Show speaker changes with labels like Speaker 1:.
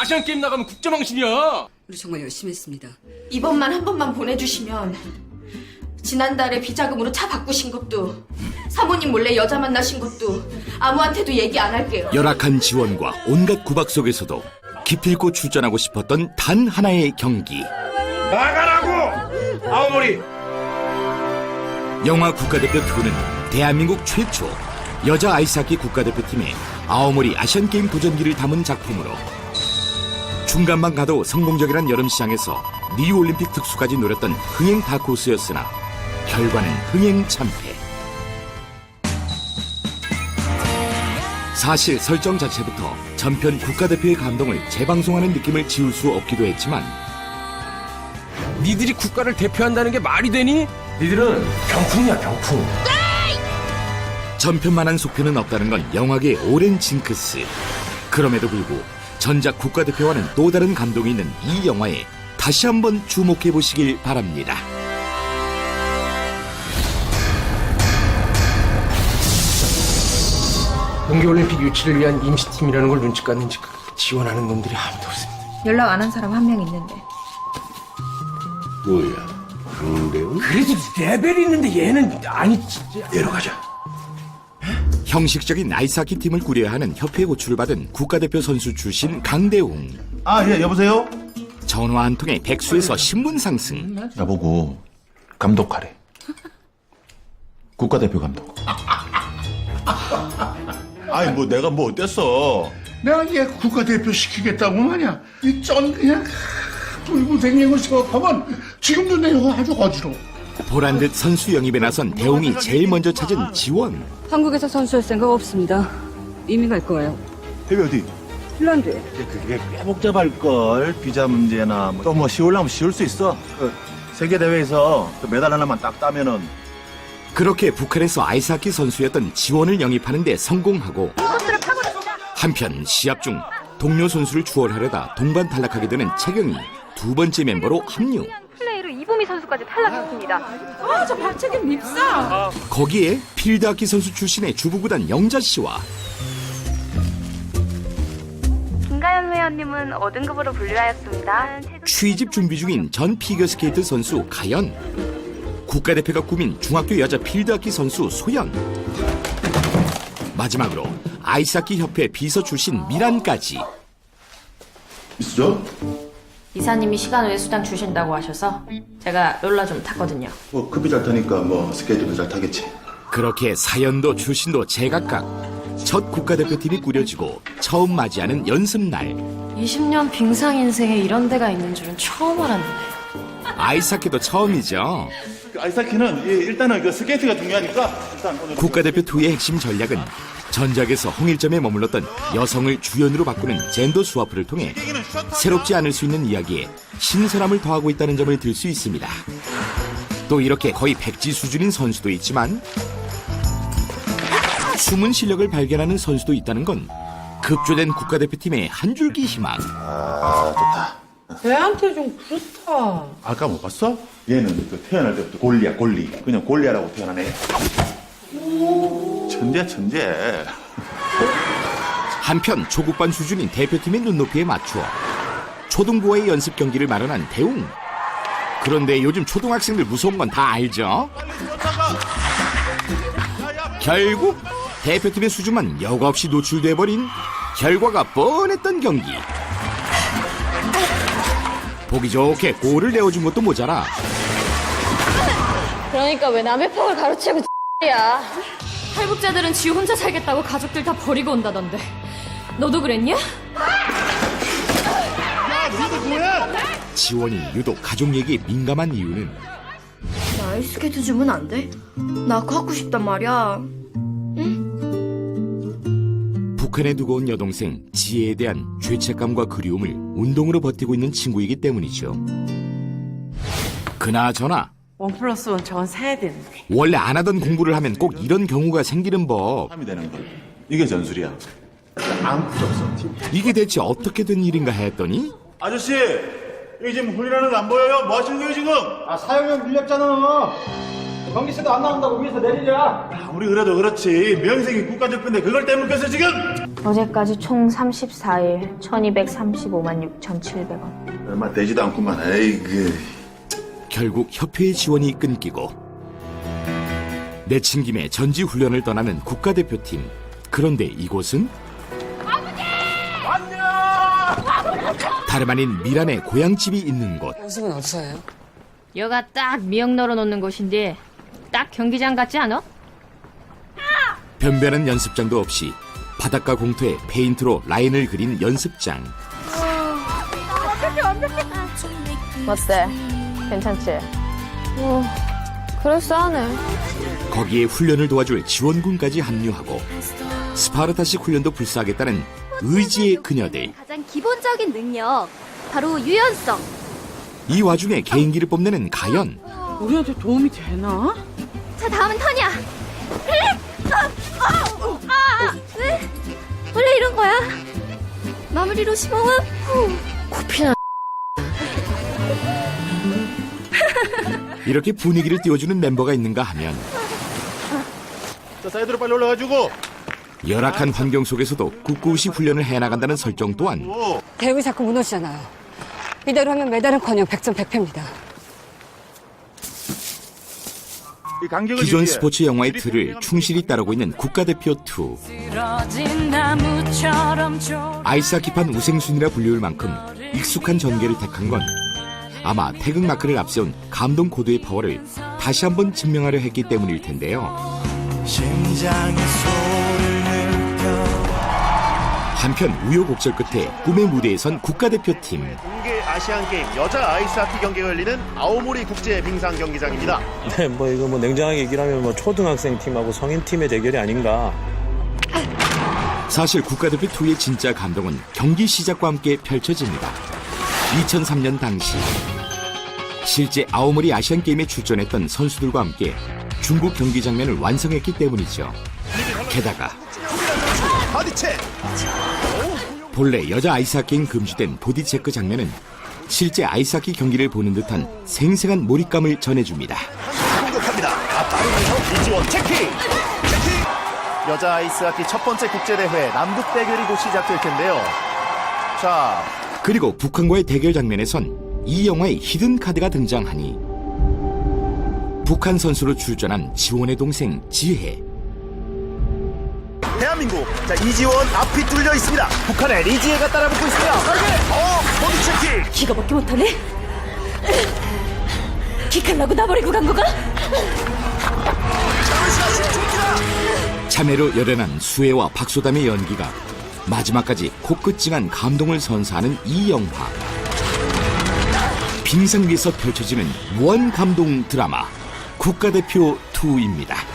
Speaker 1: 아시안 게임 나가면 국제망신이야.
Speaker 2: 우리 정말 열심히 했습니다.
Speaker 3: 이번만 한 번만 보내주시면 지난달에 비자금으로 차 바꾸신 것도 사모님 몰래 여자 만나신 것도 아무한테도 얘기 안 할게요.
Speaker 4: 열악한 지원과 온갖 구박 속에서도 기필코 출전하고 싶었던 단 하나의 경기.
Speaker 1: 나가라고! 아오모리!
Speaker 4: 영화 국가대표 투는 대한민국 최초 여자 아이스하키 국가대표팀의 아오모리 아시안게임 도전기를 담은 작품으로 중간만 가도 성공적이란 여름 시장에서 리우올림픽 특수까지 노렸던 흥행 다코스였으나 결과는 흥행 참패. 사실 설정 자체부터 전편 국가대표의 감동을 재방송하는 느낌을 지울 수 없기도 했지만
Speaker 1: 니들이 국가를 대표한다는 게 말이 되니? 니들은 병풍이야, 병풍.
Speaker 4: 전편만한 속편은 없다는 건 영화계의 오랜 징크스. 그럼에도 불구하고 전작 국가대표와는 또 다른 감동이 있는 이 영화에 다시 한번 주목해 보시길 바랍니다.
Speaker 1: 동계올림픽 유치를 위한 임시팀이라는 걸 눈치 깠는지 지원하는 놈들이 아무도 없습니다.
Speaker 5: 연락 안 한 사람 한 명 있는데
Speaker 6: 뭐야? 강대훈?
Speaker 1: 그래도 레벨이 있는데 얘는 아니 진짜.
Speaker 6: 내려가자.
Speaker 4: 형식적인 아이스하키 팀을 꾸려야 하는 협회 호출을 받은 국가대표 선수 출신 강대웅.
Speaker 6: 아, 예, 여보세요?
Speaker 4: 전화 한 통에 백수에서 신분 상승.
Speaker 6: 나보고 감독하래. 국가대표 감독. 아니, 뭐 내가 뭐 어땠어?
Speaker 7: 내가 얘 국가대표 시키겠다고 말이야. 이쩐 그냥 돌고 거 생각하면 지금도 내가 아주 어지러워.
Speaker 4: 보란 듯 선수 영입에 나선 대웅이 제일 먼저 찾은 지원.
Speaker 2: 한국에서 선수할 생각 없습니다. 이민 갈 거예요.
Speaker 6: 해외 어디?
Speaker 2: 핀란드에.
Speaker 6: 그게 꽤 복잡할 걸. 비자 문제나 또 뭐 쉬울라면 쉬울 수 있어. 그 세계 대회에서 그 메달 하나만 딱 따면은
Speaker 4: 그렇게 북한에서 아이스하키 선수였던 지원을 영입하는 데 성공하고 한편 시합 중 동료 선수를 추월하려다 동반 탈락하게 되는 채경이 두 번째 멤버로 합류.
Speaker 5: 이보미 선수까지 탈락했습니다.
Speaker 4: 거기에 필드하키 선수 출신의 주부구단 영자 씨와
Speaker 5: 김가연 회원님은 5등급으로 분류하였습니다.
Speaker 4: 취집 준비 중인 전 피겨스케이트 선수 가연, 국가대표가 꾸민 중학교 여자 필드하키 선수 소연, 마지막으로 아이스하키 협회 비서 출신 미란까지
Speaker 6: 있어?
Speaker 3: 이사님이 시간 외 수당 주신다고 하셔서 제가 롤러 좀 탔거든요.
Speaker 6: 뭐 급이 잘 타니까 뭐 스케이트도 잘 타겠지.
Speaker 4: 그렇게 사연도 출신도 제각각 첫 국가대표팀이 꾸려지고 처음 맞이하는 연습날
Speaker 3: 20년 빙상 인생에 이런 데가 있는 줄은 처음 알았네.
Speaker 4: 아이스하키도 처음이죠.
Speaker 6: 그 아이스하키는 예, 일단은 그 스케이트가 중요하니까 일단 오늘
Speaker 4: 국가대표 투의 핵심 전략은 전작에서 홍일점에 머물렀던 여성을 주연으로 바꾸는 젠더 스와프를 통해 새롭지 않을 수 있는 이야기에 신선함을 더하고 있다는 점을 들 수 있습니다. 또 이렇게 거의 백지 수준인 선수도 있지만 숨은 실력을 발견하는 선수도 있다는 건 급조된 국가대표팀의 한 줄기 희망.
Speaker 6: 아 좋다.
Speaker 8: 애한테 좀 그렇다.
Speaker 6: 아까 못 봤어? 얘는 그 태어날 때부터 골리야 골리. 그냥 골리야라고 태어나네. 천재 천재.
Speaker 4: 한편 초급반 수준인 대표팀의 눈높이에 맞추어 초등부와의 연습 경기를 마련한 대웅. 그런데 요즘 초등학생들 무서운 건 다 알죠? 결국 대표팀의 수준만 여과 없이 노출돼 버린 결과가 뻔했던 경기. 보기 좋게 골을 내어준 것도 모자라
Speaker 5: 그러니까 왜 남의 퍽을 가로채고 야
Speaker 3: 탈북자들은 지 혼자 살겠다고 가족들 다 버리고 온다던데. 너도 그랬냐?
Speaker 4: 지원이 유독 가족 얘기에 민감한 이유는
Speaker 3: 나 아이스케이트 주면 안 돼? 나 그거 갖고 싶단 말이야.
Speaker 4: 북한에 두고 온 여동생 지혜에 대한 죄책감과 그리움을 운동으로 버티고 있는 친구이기 때문이죠. 그나저나
Speaker 8: 원 플러스 원 저건 사야 되는데.
Speaker 4: 원래 안 하던 공부를 하면 꼭 이런 경우가 생기는 법.
Speaker 6: 함이 되는 거. 이게 전술이야. 아무 필요 없어. 팀.
Speaker 4: 이게 대체 어떻게 된 일인가 했더니
Speaker 6: 아저씨, 여기 지금 훈련하는 거안 보여요? 뭐 하시는 거예요 지금?
Speaker 9: 아, 사용형 밀렸잖아. 경기세도 안 나온다고 위에서 내리자.
Speaker 6: 아무리 그래도 그렇지 명색이 국가대표인데 그걸 때문겠어 지금?
Speaker 5: 어제까지 총 34일 1235만 6,700원.
Speaker 6: 얼마 되지도 않구만. 에이 그.
Speaker 4: 결국 협회의 지원이 끊기고 내친 김에 전지 훈련을 떠나는 국가대표팀. 그런데 이곳은 다름 아닌 미란의 고향집이 있는 곳.
Speaker 2: 연습은 어디서 해요?
Speaker 5: 여가 딱 미역 널어놓는 곳인데 딱 경기장 같지 않아?
Speaker 4: 변변한 연습장도 없이 바닷가 공터에 페인트로 라인을 그린 연습장.
Speaker 5: 어때? 괜찮지? 어, 그럴싸하네.
Speaker 4: 거기에 훈련을 도와줄 지원군까지 합류하고 스파르타식 훈련도 불사하겠다는 의지의 그녀들.
Speaker 10: 가장 기본적인 능력 바로 유연성
Speaker 4: 이 와중에 개인기를 뽐내는 가연.
Speaker 8: 우리한테 도움이 되나?
Speaker 10: 자 다음은 턴이야 아, 어, 아, 왜? 원래 이런 거야 마무리로 심호흡 후.
Speaker 4: 이렇게 분위기를 띄워주는 멤버가 있는가 하면
Speaker 6: 자, 사이드로 빨리 올라가지고.
Speaker 4: 열악한 환경 속에서도 꿋꿋이 훈련을 해나간다는 설정 또한
Speaker 6: 오.
Speaker 2: 대응이 자꾸 무너지잖아요. 이대로 하면 메달은커녕 백전백패입니다.
Speaker 6: 이 간격을
Speaker 4: 기존
Speaker 6: 유지해.
Speaker 4: 스포츠 영화의 틀을 충실히 따르고 있는 국가대표 2. 아이스하키판 우생순이라 불리울 만큼 익숙한 전개를 택한 건 아마 태극 마크를 앞세운 감동 코드의 파워를 다시 한번 증명하려 했기 때문일 텐데요. 한편 우여곡절 끝에 꿈의 무대에 선 국가대표팀.
Speaker 11: 공개 아시안 게임 여자 아이스 하키 경기가 열리는 아오모리 국제 빙상 경기장입니다.
Speaker 9: 네, 뭐 이거 뭐 냉정하게 얘기를 하면 뭐 초등학생 팀하고 성인 팀의 대결이 아닌가.
Speaker 4: 사실 국가대표 2의 진짜 감동은 경기 시작과 함께 펼쳐집니다. 2003년 당시 실제 아오모리 아시안 게임에 출전했던 선수들과 함께 중국 경기 장면을 완성했기 때문이죠. 게다가 본래 여자 아이스하키엔 금지된 보디체크 장면은 실제 아이스하키 경기를 보는 듯한 생생한 몰입감을 전해줍니다.
Speaker 11: 공격합니다. 아, 빠르면서 이지원 체킹! 체킹! 여자 아이스하키 첫 번째 국제대회 남북 대결이 곧 시작될 텐데요. 자,
Speaker 4: 그리고 북한과의 대결 장면에선 이 영화의 히든 카드가 등장하니 북한 선수로 출전한 지원의 동생 지혜
Speaker 11: 대한민국. 자, 이지원 앞이 뚫려 있습니다. 북한의 리지에가 따라붙고 있습니다. 빠르게! 어, 보디 체킹!
Speaker 10: 기가밖에 못하네 기칼라고 나버리고 간 거가?
Speaker 4: 참외로 열연한 수혜와 박소담의 연기가 마지막까지 코끝징한 감동을 선사하는 이 영화 빙상 위에서 펼쳐지는 무한 감동 드라마 국가대표 2입니다.